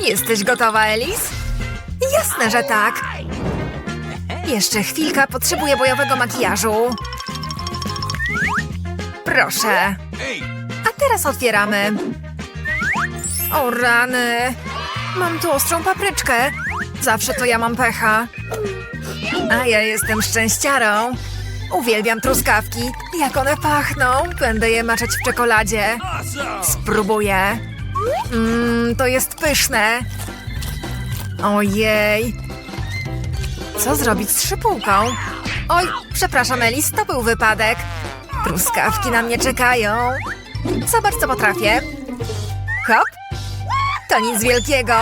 Jesteś gotowa, Elis? Jasne, że tak. Jeszcze chwilka, potrzebuję bojowego makijażu. Proszę. A teraz otwieramy. O rany. Mam tu ostrą papryczkę. Zawsze to ja mam pecha. A ja jestem szczęściarą. Uwielbiam truskawki. Jak one pachną. Będę je maczać w czekoladzie. Spróbuję. Mmm, to jest pyszne. Ojej. Co zrobić z szypułką? Oj, przepraszam, Elis, to był wypadek. Truskawki na mnie czekają. Zobacz, co potrafię. Hop. To nic wielkiego.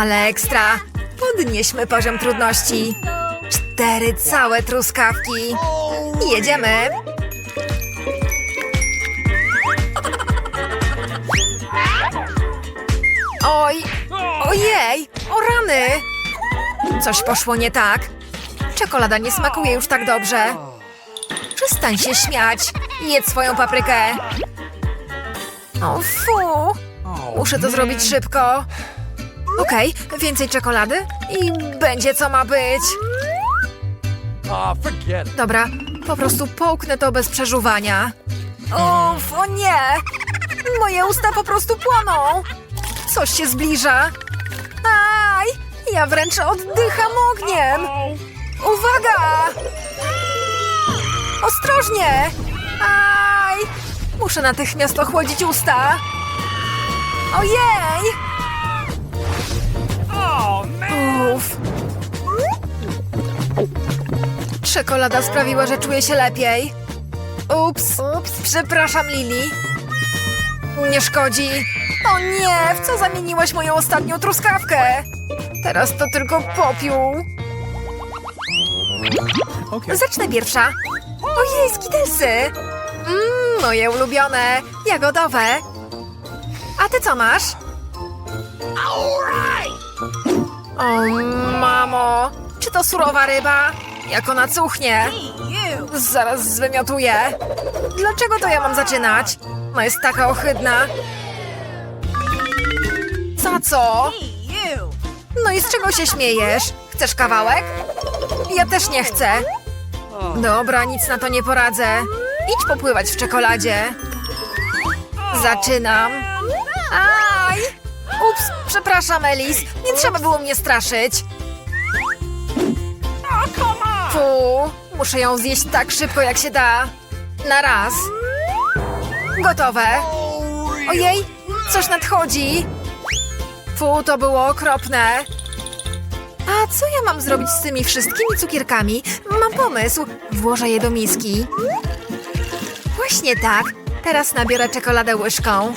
Ale ekstra. Podnieśmy poziom trudności. Cztery całe truskawki. Jedziemy. Oj, ojej, o rany! Coś poszło nie tak. Czekolada nie smakuje już tak dobrze. Przestań się śmiać. Jedz swoją paprykę. O fu! Muszę to zrobić szybko. Okej, więcej czekolady i będzie co ma być. Dobra, po prostu połknę to bez przeżuwania. Uff, o nie! Moje usta po prostu płoną! Coś się zbliża. Aj! Ja wręcz oddycham ogniem! Uwaga! Ostrożnie! Aj! Muszę natychmiast ochłodzić usta. Ojej! Uff. Czekolada sprawiła, że czuję się lepiej. Ups, ups, przepraszam, Lili. Nie szkodzi. O nie, w co zamieniłaś moją ostatnią truskawkę? Teraz to tylko popiół. Okay. Zacznę pierwsza. Ojej, skitelsy! Mmm, moje ulubione, jagodowe. A ty co masz? O, mamo! Czy to surowa ryba? Jak ona cuchnie? Zaraz zwymiotuję. Dlaczego to ja mam zaczynać? No jest taka ohydna. Za co? No i z czego się śmiejesz? Chcesz kawałek? Ja też nie chcę. Dobra, nic na to nie poradzę. Idź popływać w czekoladzie. Zaczynam. Aj! Ups, przepraszam, Elis. Nie trzeba było mnie straszyć. Fu, muszę ją zjeść tak szybko, jak się da. Na raz. Gotowe. Ojej, coś nadchodzi. Fu, to było okropne. A co ja mam zrobić z tymi wszystkimi cukierkami? Mam pomysł. Włożę je do miski. Właśnie tak. Teraz nabiorę czekoladę łyżką.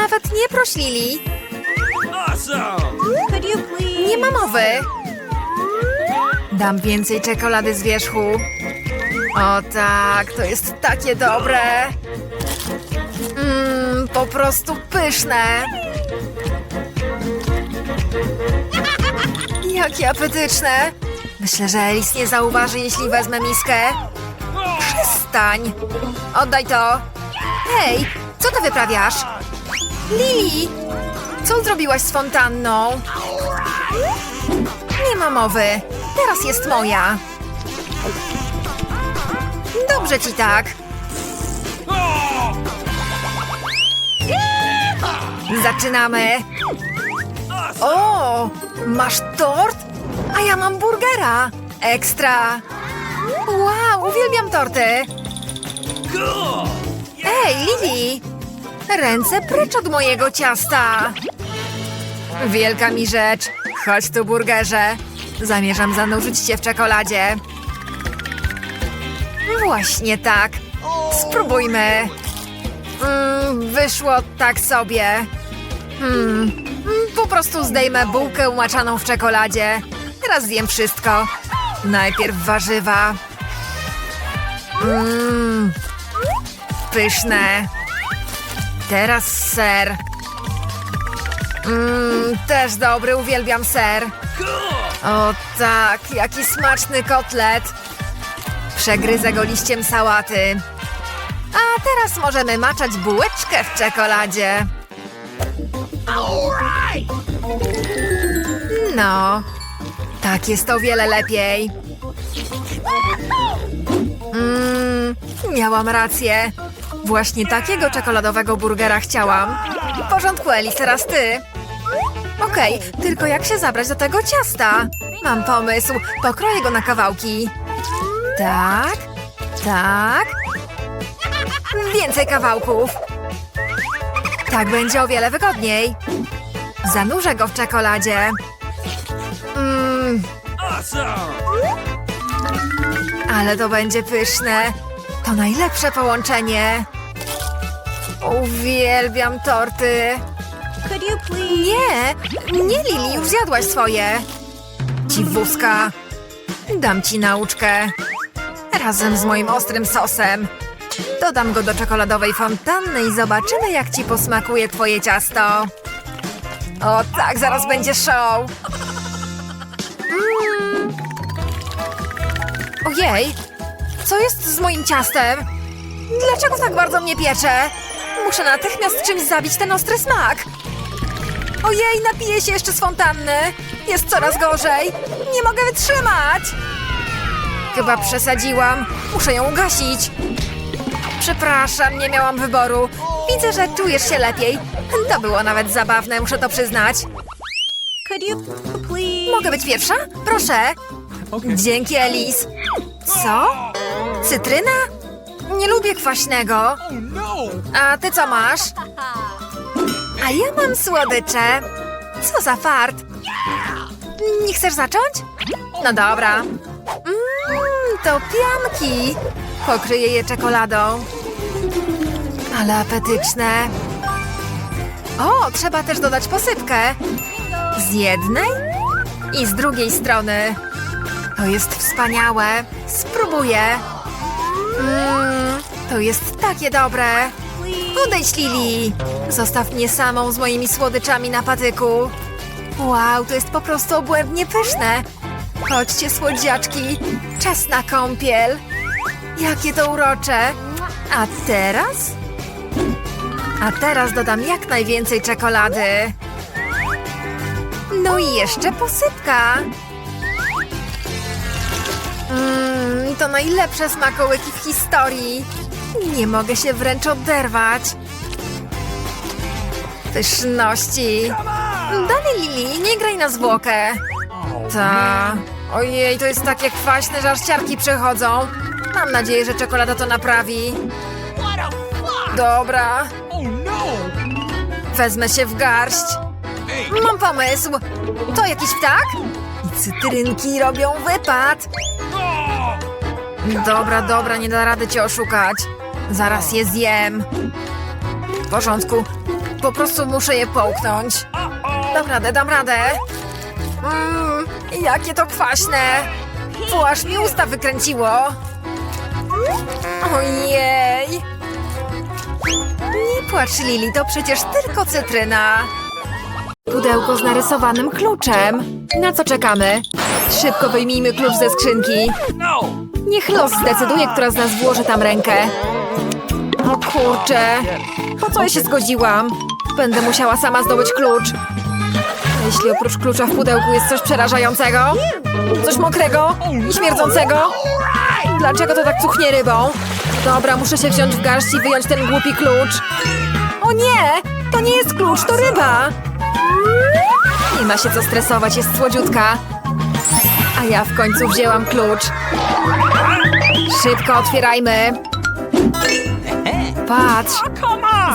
Nawet nie proś Lili. Awesome. Could you please? Nie ma mowy. Dam więcej czekolady z wierzchu. O tak, to jest takie dobre. Po prostu pyszne. Jakie apetyczne. Myślę, że Elis nie zauważy, jeśli wezmę miskę. Przestań. Oddaj to. Hej, co ty wyprawiasz? Lili, co zrobiłaś z fontanną? Nie ma mowy. Teraz jest moja. Dobrze ci tak. Zaczynamy. O, masz tort? A ja mam burgera. Ekstra. Wow, uwielbiam torty. Ej, Lili! Ręce precz od mojego ciasta! Wielka mi rzecz. Chodź tu, burgerze. Zamierzam zanurzyć cię w czekoladzie. Właśnie tak. Spróbujmy. Mm, wyszło tak sobie. Hmm, mm, po prostu zdejmę bułkę umaczaną w czekoladzie. Teraz zjem wszystko. Najpierw warzywa. Mmm, pyszne. Teraz ser. Mmm, też dobry, uwielbiam ser. O tak, jaki smaczny kotlet. Przegryzę go liściem sałaty. A teraz możemy maczać bułeczkę w czekoladzie. No, tak jest o wiele lepiej. Mmm, miałam rację. Właśnie takiego czekoladowego burgera chciałam. W porządku, Elis, teraz ty. Okej, tylko jak się zabrać do tego ciasta? Mam pomysł, pokroję go na kawałki. Tak, tak. Więcej kawałków. Tak będzie o wiele wygodniej. Zanurzę go w czekoladzie. Ale to będzie pyszne. To najlepsze połączenie. Uwielbiam torty. Could you please? Nie, nie Lili, już zjadłaś swoje. Dziwuska. Dam ci nauczkę. Razem z moim ostrym sosem. Dodam go do czekoladowej fontanny i zobaczymy, jak ci posmakuje twoje ciasto. O tak, zaraz będzie show. Ojej, co jest z moim ciastem? Dlaczego tak bardzo mnie piecze? Muszę natychmiast czymś zabić ten ostry smak. Ojej, napiję się jeszcze z fontanny. Jest coraz gorzej. Nie mogę wytrzymać. Chyba przesadziłam. Muszę ją ugasić. Przepraszam, nie miałam wyboru. Widzę, że czujesz się lepiej. To było nawet zabawne, muszę to przyznać. Mogę być pierwsza? Proszę. Dzięki, Elis. Co? Cytryna? Nie lubię kwaśnego. Oh no! A ty co masz? A ja mam słodycze. Co za fart. Nie chcesz zacząć? No dobra. Mmm, to pianki. Pokryję je czekoladą. Ale apetyczne. O, trzeba też dodać posypkę. Z jednej i z drugiej strony. To jest wspaniałe. Spróbuję. Mmm, to jest takie dobre. Odejdź, Lili! Zostaw mnie samą z moimi słodyczami na patyku. Wow, to jest po prostu obłędnie pyszne. Chodźcie, słodziaczki. Czas na kąpiel. Jakie to urocze. A teraz? A teraz dodam jak najwięcej czekolady. No i jeszcze posypka. Mmm, to najlepsze smakołyki w historii. Nie mogę się wręcz oderwać. Pyszności. Dalej, Lili, nie graj na zwłokę. Ta. Ojej, to jest takie kwaśne, że aż ciarki przechodzą. Mam nadzieję, że czekolada to naprawi. Dobra, wezmę się w garść. Mam pomysł. To jakiś ptak? I cytrynki robią wypad. Dobra, dobra, nie da rady cię oszukać. Zaraz je zjem. W porządku. Po prostu muszę je połknąć. Dam radę, dam radę. Mmm, jakie to kwaśne. Fu, aż mi usta wykręciło. Ojej. Nie płacz, Lili, to przecież tylko cytryna. Pudełko z narysowanym kluczem. Na co czekamy? Szybko wyjmijmy klucz ze skrzynki. Niech los zdecyduje, która z nas włoży tam rękę. O kurczę, po co ja się zgodziłam? Będę musiała sama zdobyć klucz. Jeśli oprócz klucza w pudełku jest coś przerażającego? Coś mokrego i śmierdzącego? Dlaczego to tak cuchnie rybą? Dobra, muszę się wziąć w garść i wyjąć ten głupi klucz. O nie! To nie jest klucz, to ryba! Nie ma się co stresować, jest słodziutka. A ja w końcu wzięłam klucz. Szybko otwierajmy. Patrz.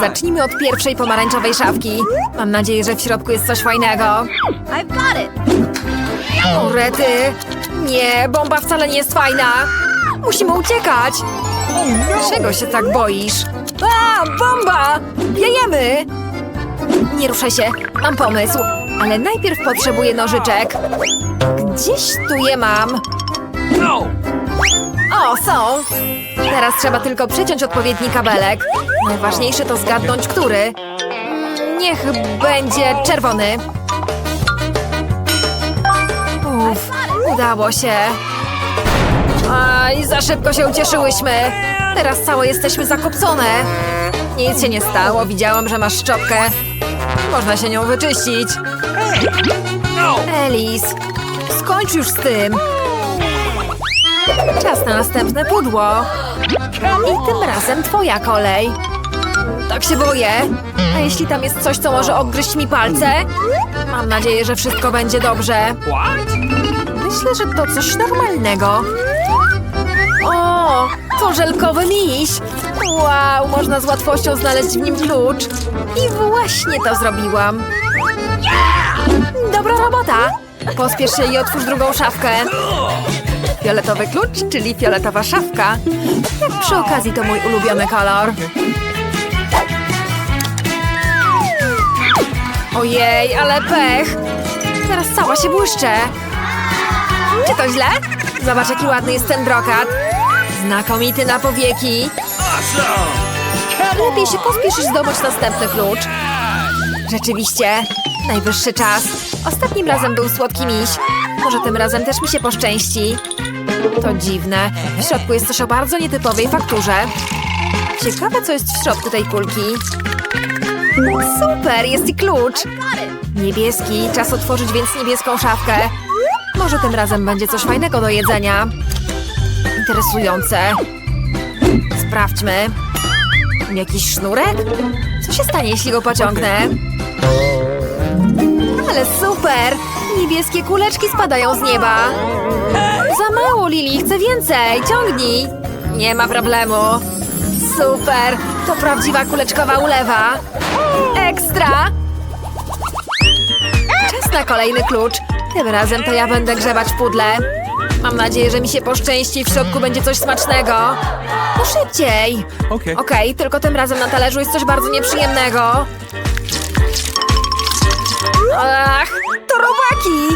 Zacznijmy od pierwszej pomarańczowej szafki. Mam nadzieję, że w środku jest coś fajnego. I've got it. O, rety. Nie, bomba wcale nie jest fajna. Musimy uciekać. Czego się tak boisz? A, bomba! Wiejemy! Nie ruszaj się, mam pomysł. Ale najpierw potrzebuję nożyczek. Gdzieś tu je mam. O, są! Teraz trzeba tylko przyciąć odpowiedni kabelek. Najważniejsze to zgadnąć, który. Mm, Niech będzie czerwony. Uff, udało się. Aj, za szybko się ucieszyłyśmy. Teraz całe jesteśmy zakopcone. Nic się nie stało, widziałam, że masz szczotkę. Można się nią wyczyścić. Elis, skończ już z tym. Czas na następne pudło. I tym razem twoja kolej. Tak się boję. A jeśli tam jest coś, co może obgryźć mi palce? Mam nadzieję, że wszystko będzie dobrze. Myślę, że to coś normalnego. O, to żelkowy miś. Wow, można z łatwością znaleźć w nim klucz. I właśnie to zrobiłam. Pospiesz się i otwórz drugą szafkę. Fioletowy klucz, czyli fioletowa szafka. Przy okazji to mój ulubiony kolor. Ojej, ale pech. Teraz cała się błyszczę. Czy to źle? Zobacz, jaki ładny jest ten brokat. Znakomity na powieki. Lepiej się pospiesz i zdobyć następny klucz. Rzeczywiście, najwyższy czas. Ostatnim razem był słodki miś. Może tym razem też mi się poszczęści. To dziwne. W środku jest coś o bardzo nietypowej fakturze. Ciekawe, co jest w środku tej kulki. Super, jest i klucz. Niebieski, czas otworzyć więc niebieską szafkę. Może tym razem będzie coś fajnego do jedzenia. Interesujące. Sprawdźmy. Jakiś sznurek? Co się stanie, jeśli go pociągnę? Ale super! Niebieskie kuleczki spadają z nieba. Za mało, Lili, chcę więcej. Ciągnij. Nie ma problemu. Super! To prawdziwa kuleczkowa ulewa. Ekstra! Czas na kolejny klucz. Tym razem to ja będę grzebać w pudle. Mam nadzieję, że mi się poszczęści i w środku będzie coś smacznego. No szybciej! Okay. Okej, tylko tym razem na talerzu jest coś bardzo nieprzyjemnego. Ach, to robaki!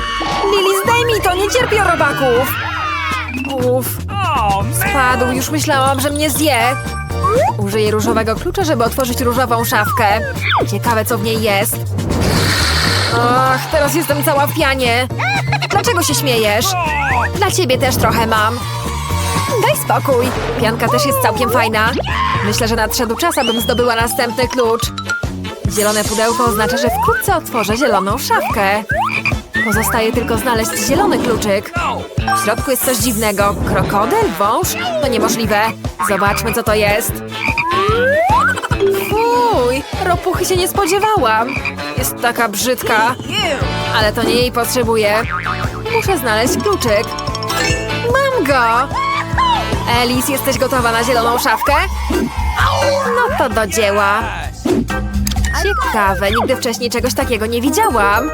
Lili, zdejmij to, nie cierpię robaków! Uff, Oh, man! padł, już myślałam, że mnie zje. Użyję różowego klucza, żeby otworzyć różową szafkę. Ciekawe, co w niej jest. Ach, teraz jestem cała w pianie. Dlaczego się śmiejesz? Dla ciebie też trochę mam. Daj spokój. Pianka też jest całkiem fajna. Myślę, że nadszedł czas, abym zdobyła następny klucz. Zielone pudełko oznacza, że wkrótce otworzę zieloną szafkę. Pozostaje tylko znaleźć zielony kluczyk. W środku jest coś dziwnego. Krokodyl? Wąż? To niemożliwe. Zobaczmy, co to jest. Fuj, ropuchy się nie spodziewałam. Jest taka brzydka, ale to nie jej potrzebuję. Muszę znaleźć kluczyk. Mam go! Elis, jesteś gotowa na zieloną szafkę? No to do dzieła. Ciekawe, nigdy wcześniej czegoś takiego nie widziałam.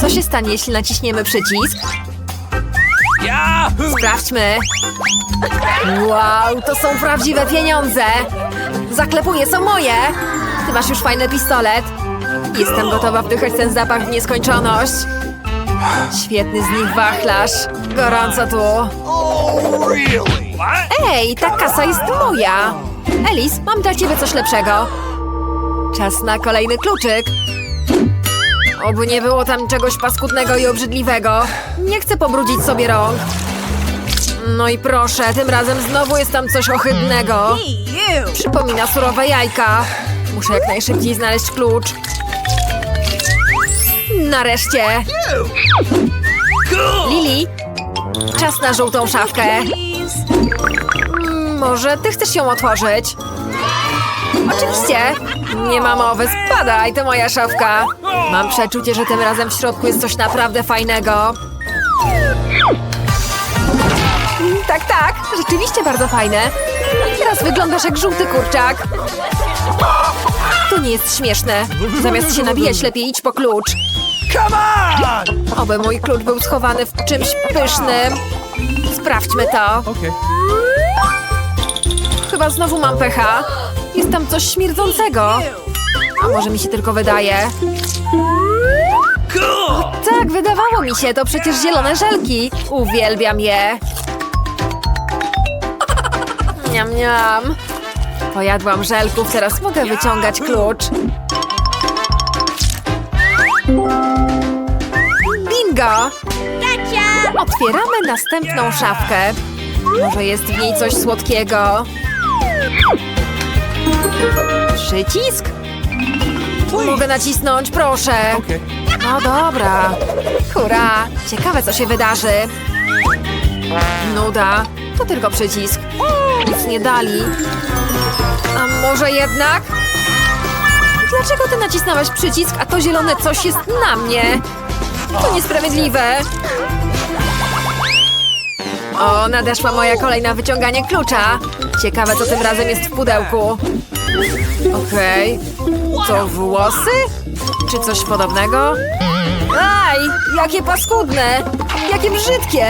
Co się stanie, jeśli naciśniemy przycisk? Sprawdźmy. Wow, to są prawdziwe pieniądze. Zaklepuję, są moje. Ty masz już fajny pistolet. Jestem gotowa wdychać ten zapach w nieskończoność. Świetny z nich wachlarz. Gorąco tu. Oh? Ej, ta kasa jest moja. Elis, mam dla ciebie coś lepszego. Czas na kolejny kluczyk. Oby nie było tam czegoś paskudnego i obrzydliwego. Nie chcę pobrudzić sobie rąk. No i proszę, tym razem znowu jest tam coś ohydnego. Przypomina surowe jajka. Muszę jak najszybciej znaleźć klucz. Nareszcie. Lili, czas na żółtą szafkę. Mm, Może ty chcesz ją otworzyć? Oczywiście. Nie ma mowy, spadaj, to moja szafka. Mam przeczucie, że tym razem w środku jest coś naprawdę fajnego. Tak, tak, rzeczywiście bardzo fajne. Teraz wyglądasz jak żółty kurczak. To nie jest śmieszne. Zamiast się nabijać, lepiej idź po klucz. Come on! Oby mój klucz był schowany w czymś pysznym. Sprawdźmy to. Chyba znowu mam pecha. Jest tam coś śmierdzącego. A może mi się tylko wydaje? Cool! Tak, wydawało mi się, to przecież zielone żelki. Uwielbiam je. Niam, niam. Pojadłam żelków, teraz mogę wyciągać klucz. Bingo! Otwieramy następną szafkę. Może jest w niej coś słodkiego. Przycisk? Mogę nacisnąć, proszę. No dobra. Hurra! Ciekawe, co się wydarzy. Nuda. To tylko przycisk. Nic nie dali. A może jednak? Dlaczego ty nacisnąłeś przycisk, a to zielone coś jest na mnie? To niesprawiedliwe. O, nadeszła moja kolej na wyciąganie klucza. Ciekawe, co tym razem jest w pudełku. Okej. To włosy? Czy coś podobnego? Aj, jakie paskudne! Jakie brzydkie!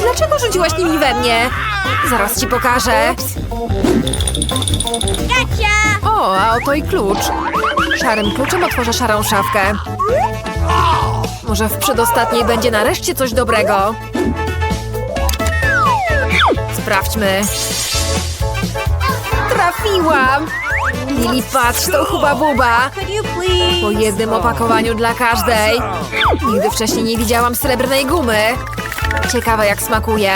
Dlaczego rzuciłaś nimi we mnie? Zaraz ci pokażę. Gotcha! O, auto i klucz. Szarym kluczem otworzę szarą szafkę. Może w przedostatniej będzie nareszcie coś dobrego. Sprawdźmy. Trafiłam! Lili, patrz, to chuba buba. Po jednym opakowaniu dla każdej. Nigdy wcześniej nie widziałam srebrnej gumy. Ciekawe jak smakuje.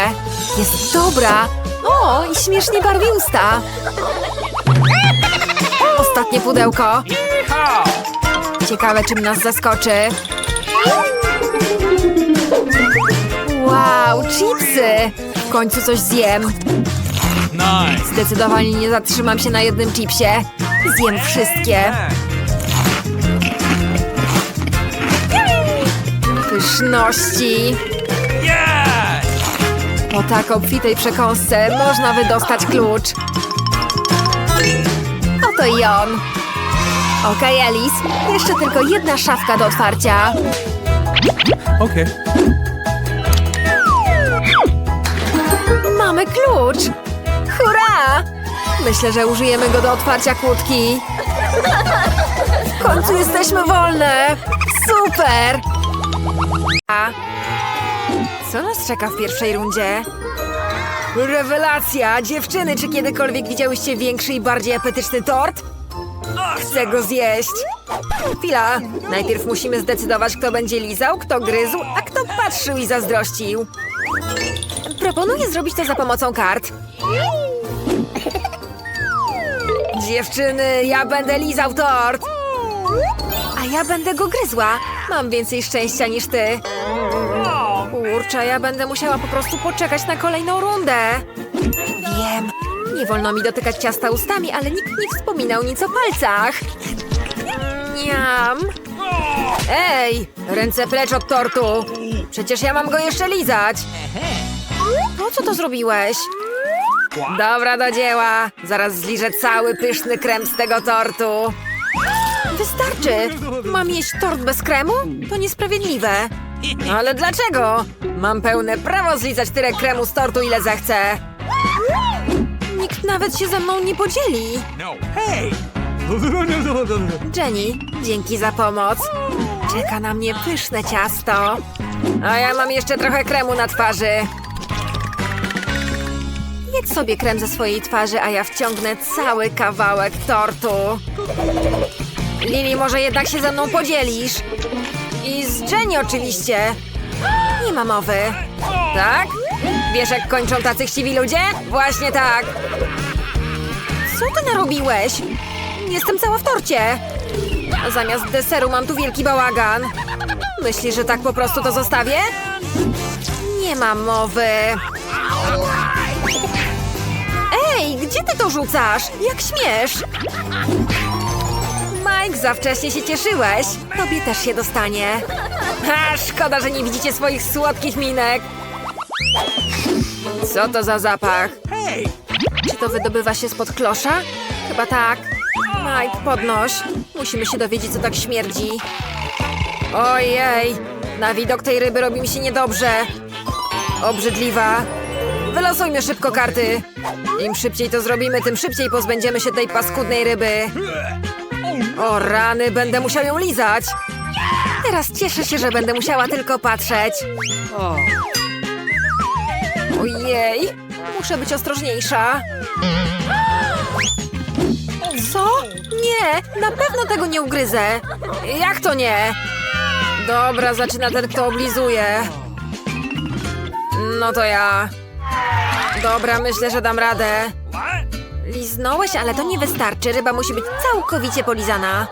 Jest dobra. O, i śmiesznie barwi usta. Ostatnie pudełko. Ciekawe czym nas zaskoczy. Wow, chipsy! W końcu coś zjem. Zdecydowanie nie zatrzymam się na jednym chipsie. Zjem wszystkie. Pyszności. Po tak obfitej przekąsce można wydostać klucz. Oto i on. Okej, Alice. Jeszcze tylko jedna szafka do otwarcia. Okay. Mamy klucz! Myślę, że użyjemy go do otwarcia kłódki. W końcu jesteśmy wolne! Super! A co nas czeka w pierwszej rundzie? Rewelacja! Dziewczyny, czy kiedykolwiek widziałyście większy i bardziej apetyczny tort? Chcę go zjeść! Chwila! Najpierw musimy zdecydować, kto będzie lizał, kto gryzł, a kto patrzył i zazdrościł. Proponuję zrobić to za pomocą kart. Dziewczyny, ja będę lizał tort. A ja będę go gryzła. Mam więcej szczęścia niż ty. Kurczę, ja będę musiała po prostu poczekać na kolejną rundę. Wiem, nie wolno mi dotykać ciasta ustami, ale nikt nie wspominał nic o palcach. Niam. Ej, ręce precz od tortu. Przecież ja mam go jeszcze lizać. Po co to zrobiłeś? Dobra, do dzieła. Zaraz zliżę cały pyszny krem z tego tortu. Wystarczy. Mam jeść tort bez kremu? To niesprawiedliwe. Ale dlaczego? Mam pełne prawo zlizać tyle kremu z tortu, ile zechcę. Nikt nawet się ze mną nie podzieli. No. Hey. Jenny, dzięki za pomoc. Czeka na mnie pyszne ciasto. A ja mam jeszcze trochę kremu na twarzy. Jedz sobie krem ze swojej twarzy, a ja wciągnę cały kawałek tortu. Lili, może jednak się ze mną podzielisz? I z Jenny oczywiście. Nie ma mowy. Tak? Wiesz, jak kończą tacy chciwi ludzie? Właśnie tak. Co ty narobiłeś? Jestem cała w torcie. A zamiast deseru mam tu wielki bałagan. Myślisz, że tak po prostu to zostawię? Nie ma mowy. Ej, gdzie ty to rzucasz? Jak śmiesz? Mike, za wcześnie się cieszyłeś. Tobie też się dostanie. Ha, szkoda, że nie widzicie swoich słodkich minek. Co to za zapach? Hey. Czy to wydobywa się spod klosza? Chyba tak. Mike, podnoś. Musimy się dowiedzieć, co tak śmierdzi. Ojej, na widok tej ryby robi mi się niedobrze. Obrzydliwa. Wylosujmy szybko karty. Im szybciej to zrobimy, tym szybciej pozbędziemy się tej paskudnej ryby. O rany, będę musiał ją lizać. Teraz cieszę się, że będę musiała tylko patrzeć. Ojej, muszę być ostrożniejsza. Co? Nie, na pewno tego nie ugryzę. Jak to nie? Dobra, zaczyna ten, kto oblizuje. No to ja. Dobra, myślę, że dam radę. Liznąłeś, ale to nie wystarczy. Ryba musi być całkowicie polizana.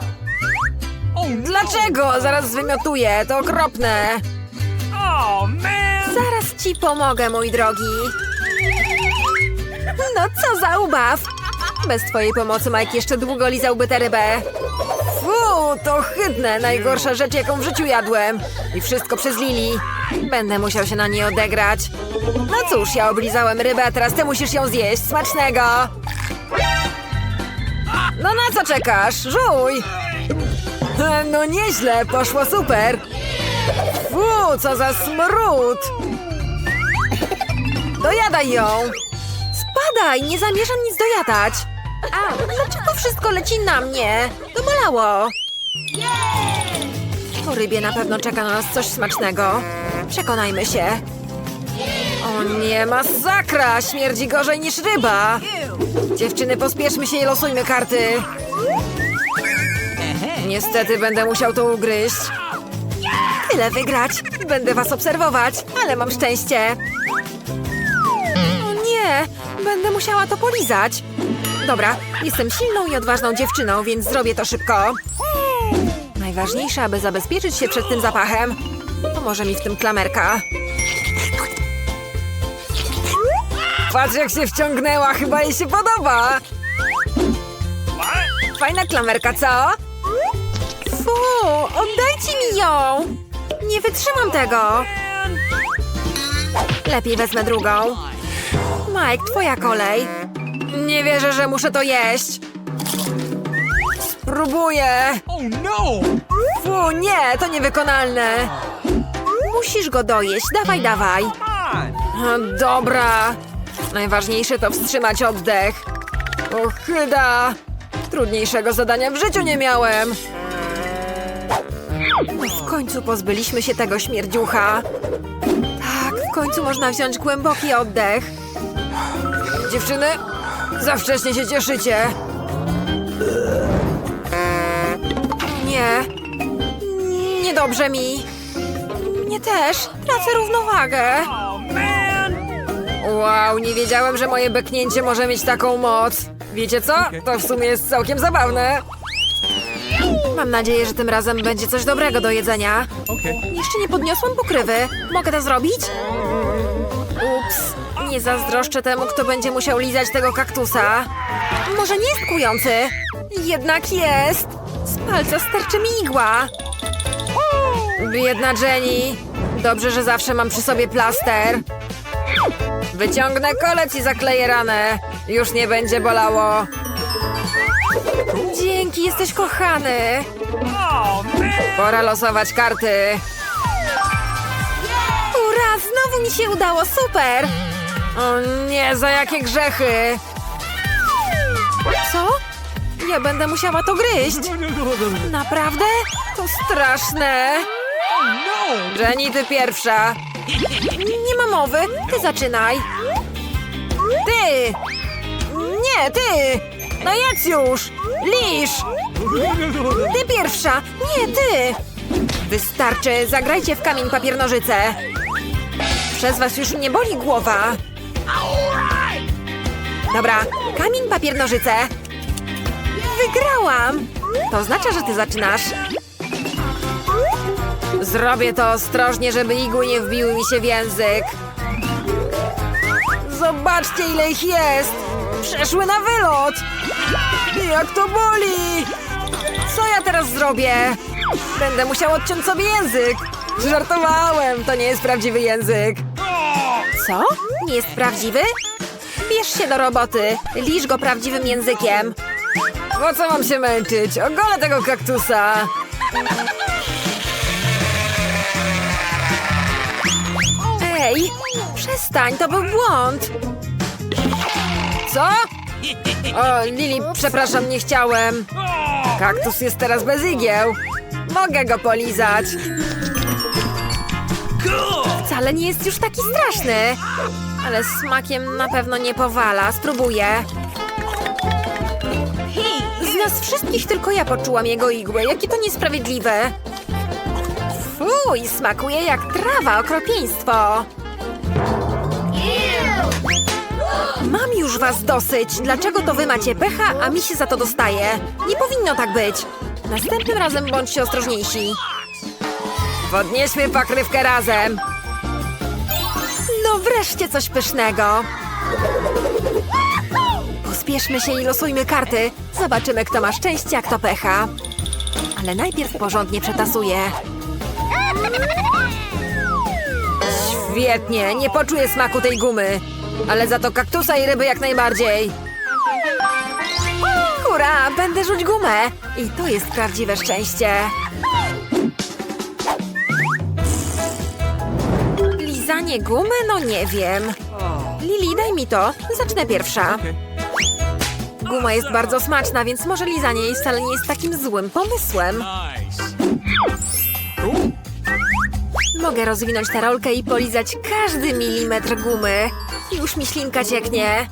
Dlaczego? Zaraz zwymiotuję, to okropne. Zaraz ci pomogę, mój drogi. No co za ubaw! Bez twojej pomocy Mike jeszcze długo lizałby tę rybę. Fu, to ohydne, najgorsza rzecz, jaką w życiu jadłem. I wszystko przez Lili. Będę musiał się na niej odegrać. No cóż, ja oblizałem rybę, a teraz ty musisz ją zjeść. Smacznego! No na co czekasz? Żuj! No nieźle, poszło super. Fu, co za smród! Dojadaj ją! Spadaj, nie zamierzam nic dojadać. A, dlaczego wszystko leci na mnie? To bolało. Po rybie na pewno czeka na nas coś smacznego. Przekonajmy się. O nie, masakra! Śmierdzi gorzej niż ryba! Dziewczyny, pospieszmy się i losujmy karty. Niestety będę musiał to ugryźć. Tyle wygrać. Będę was obserwować, ale mam szczęście. O nie, będę musiała to polizać. Dobra, jestem silną i odważną dziewczyną, więc zrobię to szybko. Najważniejsze, aby zabezpieczyć się przed tym zapachem. Pomoże mi w tym klamerka. Patrz jak się wciągnęła, chyba jej się podoba. Fajna klamerka, co? Fu, oddajcie mi ją! Nie wytrzymam tego. Lepiej wezmę drugą. Mike, twoja kolej. Nie wierzę, że muszę to jeść. Spróbuję. Oh, no. Fu, nie, to niewykonalne. Musisz go dojeść, dawaj, dawaj. Come on. O, Dobra. Najważniejsze to wstrzymać oddech. Ochyda! Trudniejszego zadania w życiu nie miałem. W końcu pozbyliśmy się tego śmierdziucha. Tak, w końcu można wziąć głęboki oddech. Dziewczyny, za wcześnie się cieszycie. Nie. Niedobrze mi. Mnie też. Tracę równowagę. Wow, nie wiedziałem, że moje beknięcie może mieć taką moc. Wiecie co? To w sumie jest całkiem zabawne. Mam nadzieję, że tym razem będzie coś dobrego do jedzenia. Jeszcze nie podniosłam pokrywy. Mogę to zrobić? Ups, nie zazdroszczę temu, kto będzie musiał lizać tego kaktusa. Może nie jest kujący? Jednak jest. Z palca sterczy mi igła. Biedna Jenny. Dobrze, że zawsze mam przy sobie plaster. Wyciągnę kolec i zakleję ranę. Już nie będzie bolało. Dzięki, jesteś kochany. Pora losować karty. Ura, znowu mi się udało, super! O nie, za jakie grzechy! Co? Ja będę musiała to gryźć. Naprawdę? To straszne. Jenny, ty pierwsza. Nie ma mowy, ty zaczynaj. Ty! Nie, ty! No jedz już! Lisz! Ty pierwsza! Nie, ty! Wystarczy, zagrajcie w kamień papier nożyce. Przez was już nie boli głowa. Dobra, kamień papier nożyce. Wygrałam! To oznacza, że ty zaczynasz. Zrobię to ostrożnie, żeby igły nie wbiły mi się w język. Zobaczcie, ile ich jest! Przeszły na wylot! Jak to boli! Co ja teraz zrobię? Będę musiał odciąć sobie język. Żartowałem, to nie jest prawdziwy język. Co? Nie jest prawdziwy? Bierz się do roboty. Lisz go prawdziwym językiem. Po co mam się męczyć? Ogolę tego kaktusa. Ej, przestań, to był błąd. Co? O, Lili, przepraszam, nie chciałem. Kaktus jest teraz bez igieł. Mogę go polizać. Wcale nie jest już taki straszny. Ale smakiem na pewno nie powala. Spróbuję. Z nas wszystkich tylko ja poczułam jego igłę. Jakie to niesprawiedliwe. Fuj, smakuje jak trawa, okropieństwo. Mam już was dosyć. Dlaczego to wy macie pecha, a mi się za to dostaje? Nie powinno tak być. Następnym razem bądźcie ostrożniejsi. Podnieśmy pokrywkę razem. No wreszcie coś pysznego. Pospieszmy się i losujmy karty. Zobaczymy, kto ma szczęście, a kto pecha. Ale najpierw porządnie przetasuję. Świetnie, nie poczuję smaku tej gumy. Ale za to kaktusa i ryby jak najbardziej. Hurra, będę rzuć gumę. I to jest prawdziwe szczęście. Lizanie gumy? No nie wiem. Lili, daj mi to. Zacznę pierwsza. Guma jest bardzo smaczna, więc może lizanie jej wcale nie jest takim złym pomysłem. Mogę rozwinąć tę rolkę i polizać każdy milimetr gumy. Już mi ślinka cieknie.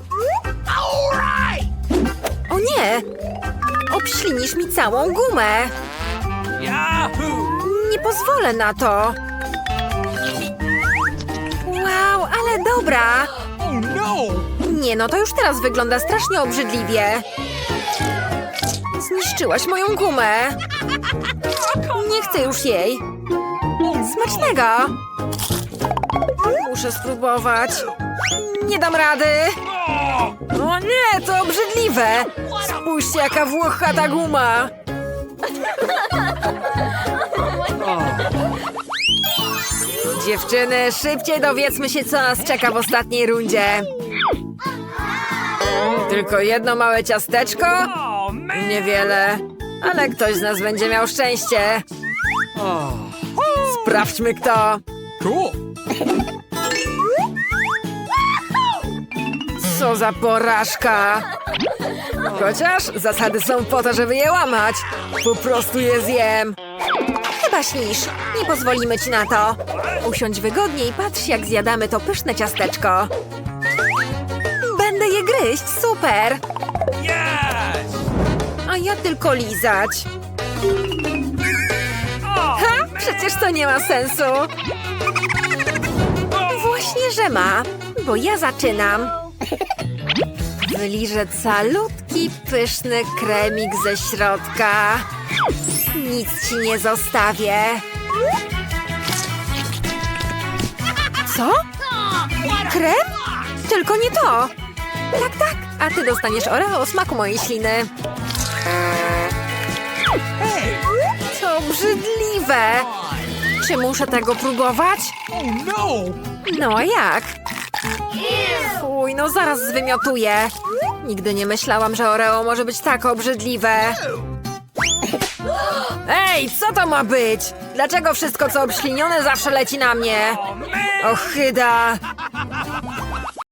O nie! Obślinisz mi całą gumę. Nie pozwolę na to. Wow, ale dobra. Nie no, to już teraz wygląda strasznie obrzydliwie. Zniszczyłaś moją gumę. Nie chcę już jej. Smacznego. Muszę spróbować. Nie dam rady. O nie, to obrzydliwe. Spójrzcie, jaka włochata guma. Dziewczyny, szybciej dowiedzmy się, co nas czeka w ostatniej rundzie. Tylko jedno małe ciasteczko? Niewiele, ale ktoś z nas będzie miał szczęście. Oh. Sprawdźmy kto. Cool. Co za porażka. Chociaż zasady są po to, żeby je łamać. Po prostu je zjem. Chyba śnisz. Nie pozwolimy ci na to. Usiądź wygodnie i patrz, jak zjadamy to pyszne ciasteczko. Będę je gryźć, super. A ja tylko lizać. To nie ma sensu. Właśnie, że ma, bo ja zaczynam. Wyliżę calutki, pyszny kremik ze środka. Nic ci nie zostawię. Co? Krem? Tylko nie to. Tak, tak. A ty dostaniesz oreo o smaku mojej śliny. To obrzydliwe. Czy muszę tego próbować? Oh no! No a jak? Fuj, no zaraz zwymiotuję. Nigdy nie myślałam, że Oreo może być tak obrzydliwe. Ej, co to ma być? Dlaczego wszystko, co obślinione, zawsze leci na mnie? Oh! Ochyda!